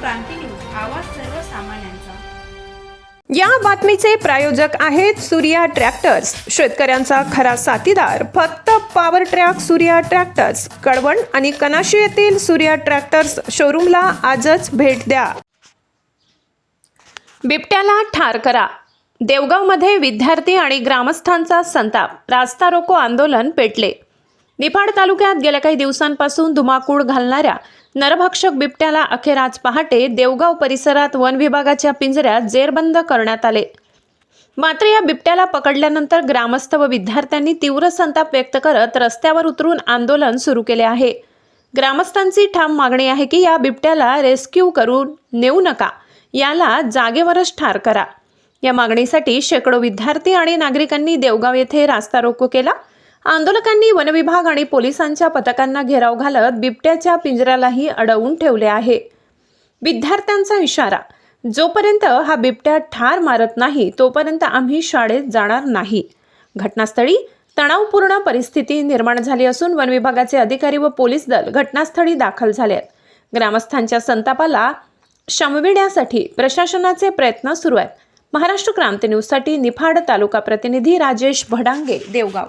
क्रांती news आवाज सर्वसामान्यांचा. या बातमीचे प्रायोजक आहेत सूर्या ट्रॅक्टर्स. शेतकऱ्यांचा खरा साथीदार. फक्त power track Surya tractors Kalwan आणि कनाशी येथील सूर्या ट्रॅक्टर्स शोरूमला आजच भेट द्या. बिबट्याला ठार करा. देवगावमध्ये विद्यार्थी आणि ग्रामस्थांचा संताप. रास्ता रोको आंदोलन पेटले. निफाड तालुक्यात गेल्या काही दिवसांपासून धुमाकूळ घालणाऱ्या नरभक्षक बिबट्याला अखेर आज पहाटे देवगाव परिसरात वन विभागाच्या पिंजऱ्यात जेरबंद करण्यात आले. मात्र या बिबट्याला पकडल्यानंतर ग्रामस्थ व विद्यार्थ्यांनी तीव्र संताप व्यक्त करत रस्त्यावर उतरून आंदोलन सुरू केले आहे. ग्रामस्थांची ठाम मागणी आहे की या बिबट्याला रेस्क्यू करून नेऊ नका याला जागेवरच ठार करा. या मागणीसाठी शेकडो विद्यार्थी आणि नागरिकांनी देवगाव येथे रास्ता रोको केला. आंदोलकांनी वनविभाग आणि पोलिसांच्या पथकांना घेराव घालत बिबट्याच्या पिंजऱ्यालाही अडवून ठेवले आहे. विद्यार्थ्यांचा इशारा जोपर्यंत हा बिबट्या ठार मारत नाही तोपर्यंत आम्ही शाळेत जाणार नाही. घटनास्थळी तणावपूर्ण परिस्थिती निर्माण झाली असून वन विभागाचे अधिकारी व पोलीस दल घटनास्थळी दाखल झाले आहेत. ग्रामस्थांच्या संतापाला शमविण्यासाठी प्रशासनाचे प्रयत्न सुरू आहेत. महाराष्ट्र क्रांती न्यूजसाठी निफाड तालुका प्रतिनिधी राजेश भडांगे देवगाव.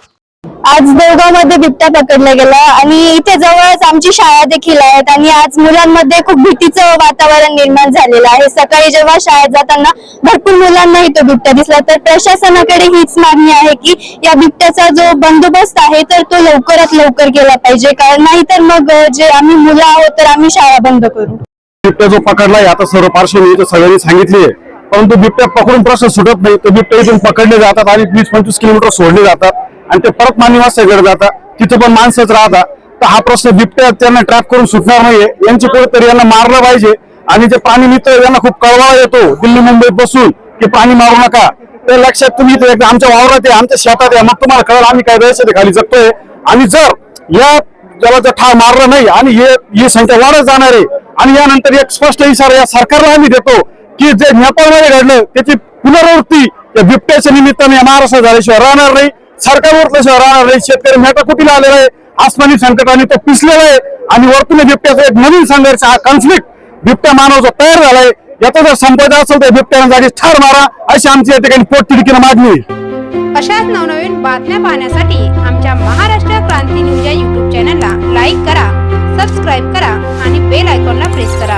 आज देवगावमध्ये बिबट्या पकडला गेला आणि इथे जवळच आमची शाळा देखील आहेत आणि आज मुलांमध्ये खूप भीतीचं वातावरण निर्माण झालेलं आहे. सकाळी जेव्हा शाळेत जाताना भरपूर मुलांनाही तो बिबट्या दिसला. तर प्रशासनाकडे हीच मागणी आहे की या बिबट्याचा जो बंदोबस्त आहे तर तो लवकरात लवकर केला पाहिजे. कारण नाहीतर मग जे आम्ही मुलं आहोत तर आम्ही शाळा बंद करू. बिबट्या जो पकडलाय आता सर्व पार्श्वभूमी सगळ्यांनी सांगितली आहे. परंतु बिबट्या पकडून प्रश्न सुटत नाही. तो बिबट्या इथून पकडले जातात आणि वीस पंचवीस किलोमीटर सोडले जातात आणि ते परत मानवासाकडे जातात. तिथे पण माणसंच राहतात. तर हा प्रश्न बिबट्या त्यांना ट्रॅप करून सुटणार नाहीये. यांची कुठेतरी यांना मारलं पाहिजे. आणि जे प्राणी मित्र यांना खूप कळवा येतो. दिल्ली मुंबईत बसून की प्राणी मारू नका. ते लक्षात तुम्ही एकदा आमच्या वावरात आहे आमच्या शेतात आहे. मग तुम्हाला कळलं आम्ही काय दहशती खाली जगतोय. आणि जर या त्याला जर ठार मारलं नाही आणि हे संख्या वाढत जाणार आहे आणि यानंतर एक स्पष्ट इशारा या सरकारला आम्ही देतो की जे नेपाळमध्ये घडलं त्याची पुनरावृत्ती या बिबट्याच्या निमित्ताने या महाराष्ट्र झाल्याशिवाय राहणार नाही. सरकार उरल्याशिवाय राहणार नाही. शेतकरी मेटा कुठीला आलेला आहे. आसमानी संकटाने तो पिसलेला आहे. आणि वरतून बिबट्याचा एक नवीन संघर्ष हा कॉन्फ्लिक्ट बिबट्या मानवाचा तयार झालाय. याचा जर संपदा असेल तर बिबट्याने जागी ठार मारा. अशी आमची या ठिकाणी पोटतिडकीनं मागणी अशाच नवनवीन बातम्या पाहण्यासाठी आमच्या महाराष्ट्र